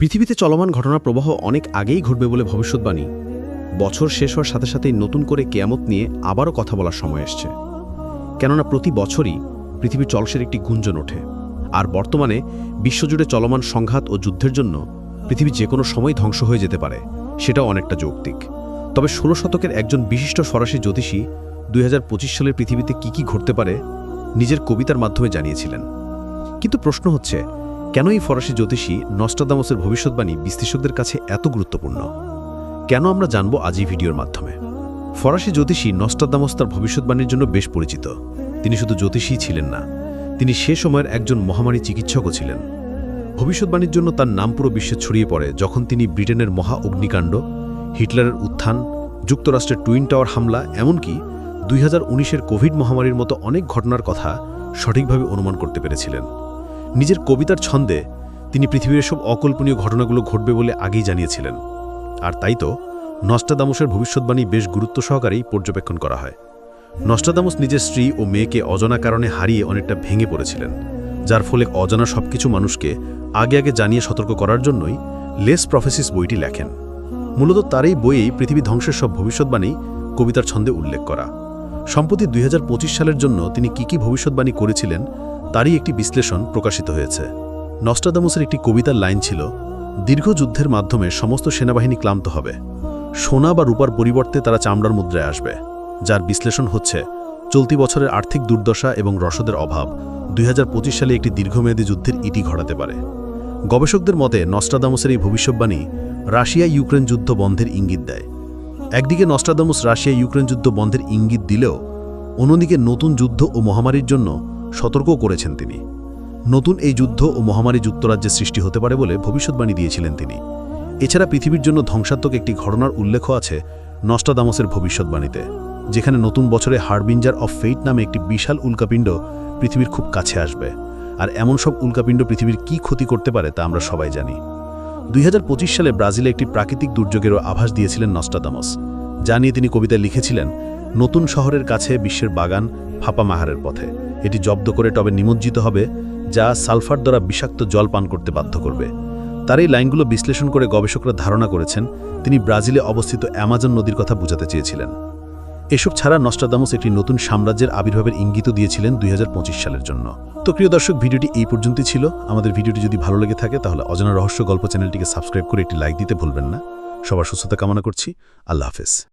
পৃথিবীতে চলমান ঘটনার প্রবাহ অনেক আগেই ঘটবে বলে ভবিষ্যৎবাণী। বছর শেষ হওয়ার সাথে সাথেই নতুন করে কেয়ামত নিয়ে আবারও কথা বলার সময় এসছে। কেননা প্রতি বছরই পৃথিবীর চলসের একটি গুঞ্জন ওঠে। আর বর্তমানে বিশ্বজুড়ে চলমান সংঘাত ও যুদ্ধের জন্য পৃথিবী যে কোনো সময় ধ্বংস হয়ে যেতে পারে, সেটাও অনেকটা যৌক্তিক। তবে ষোলো শতকের একজন বিশিষ্ট ফরাসি জ্যোতিষী দুই হাজার পঁচিশ সালের পৃথিবীতে কি কি ঘটতে পারে, নিজের কবিতার মাধ্যমে জানিয়েছিলেন। কিন্তু প্রশ্ন হচ্ছে কেন এই ফরাসি জ্যোতিষী নস্টাদামসের ভবিষ্যৎবাণী বিশ্লেষকদের কাছে এত গুরুত্বপূর্ণ? কেন আমরা জানব আজ এই ভিডিওর মাধ্যমে? ফরাসি জ্যোতিষী নস্টাদামস তার ভবিষ্যৎবাণীর জন্য বেশ পরিচিত। তিনি শুধু জ্যোতিষীই ছিলেন না, তিনি সে সময়ের একজন মহামারী চিকিৎসকও ছিলেন। ভবিষ্যৎবাণীর জন্য তার নাম পুরো বিশ্বে ছড়িয়ে পড়ে যখন তিনি ব্রিটেনের মহা অগ্নিকাণ্ড, হিটলারের উত্থান, যুক্তরাষ্ট্রের টুইন টাওয়ার হামলা, এমনকি দুই হাজার কোভিড মহামারীর মতো অনেক ঘটনার কথা সঠিকভাবে অনুমান করতে পেরেছিলেন। নিজের কবিতার ছন্দে তিনি পৃথিবীর সব অকল্পনীয় ঘটনাগুলো ঘটবে বলে আগেই জানিয়েছিলেন। আর তাই তো নস্টাদামসের ভবিষ্যৎবাণী বেশ গুরুত্ব সহকারেই পর্যবেক্ষণ করা হয়। নস্টাদামস নিজের স্ত্রী ও মেয়েকে অজানা কারণে হারিয়ে অনেকটা ভেঙে পড়েছিলেন, যার ফলে অজানা সবকিছু মানুষকে আগে আগে জানিয়ে সতর্ক করার জন্যই লেস প্রফেসিস বইটি লেখেন। মূলত তার এই বইয়েই পৃথিবী ধ্বংসের সব ভবিষ্যৎবাণী কবিতার ছন্দে উল্লেখ করা। সম্প্রতি দুই হাজার পঁচিশ সালের জন্য তিনি কি কি ভবিষ্যৎবাণী করেছিলেন তারই একটি বিশ্লেষণ প্রকাশিত হয়েছে। নস্টাদামসের একটি কবিতার লাইন ছিল, দীর্ঘ যুদ্ধের মাধ্যমে সমস্ত সেনাবাহিনী ক্লান্ত হবে। সোনা বা রূপার পরিবর্তে তারা চামড়ার মুদ্রায় আসবে। যার বিশ্লেষণ হচ্ছে, চলতি বছরের আর্থিক দুর্দশা এবং রসদের অভাব দুই হাজার পঁচিশ সালে একটি দীর্ঘমেয়াদী যুদ্ধের ইতি ঘটাতে পারে। গবেষকদের মতে, নস্টাদামসের এই ভবিষ্যৎবাণী রাশিয়া ইউক্রেন যুদ্ধ বন্ধের ইঙ্গিত দেয়। একদিকে নস্টাদামুস রাশিয়া ইউক্রেন যুদ্ধ বন্ধের ইঙ্গিত দিলেও, অন্যদিকে নতুন যুদ্ধ ও মহামারীর জন্য সতর্কও করেছেন তিনি। নতুন এই যুদ্ধ ও মহামারী যুক্তরাজ্যের সৃষ্টি হতে পারে বলে ভবিষ্যৎবাণী দিয়েছিলেন তিনি। এছাড়া পৃথিবীর জন্য ধ্বংসাত্মক একটি ঘটনার উল্লেখ আছে নস্টাদামসের ভবিষ্যৎবাণীতে, যেখানে নতুন বছরে হারবিঞ্জার অফ ফেইট নামে একটি বিশাল উল্কাপিণ্ড পৃথিবীর খুব কাছে আসবে। আর এমন সব উল্কাপিণ্ড পৃথিবীর কি ক্ষতি করতে পারে তা আমরা সবাই জানি। দুই হাজার পঁচিশ সালে ব্রাজিলে একটি প্রাকৃতিক দুর্যোগেরও আভাস দিয়েছিলেন নস্টাদামস, যা নিয়ে তিনি কবিতায় লিখেছিলেন, নতুন শহরের কাছে বিশ্বের বাগান ফাপা মাহারের পথে। এটি জব্দ করে টবে নিমজ্জিত হবে, যা সালফার দ্বারা বিষাক্ত জল পান করতে বাধ্য করবে। তার এই লাইনগুলো বিশ্লেষণ করে গবেষকরা ধারণা করেছেন, তিনি ব্রাজিলে অবস্থিত অ্যামাজন নদীর কথা বোঝাতে চেয়েছিলেন। এসব ছাড়া নস্টাদামস একটি নতুন সাম্রাজ্যের আবির্ভাবের ইঙ্গিত দিয়েছিলেন দুই হাজার পঁচিশ সালের জন্য। তো প্রিয় দর্শক, ভিডিওটি এই পর্যন্তই ছিল। আমাদের ভিডিওটি যদি ভালো লেগে থাকে, তাহলে অজানা রহস্য গল্প চ্যানেলটিকে সাবস্ক্রাইব করে একটি লাইক দিতে ভুলবেন না। সবার সুস্থতা কামনা করছি। আল্লাহ হাফেজ।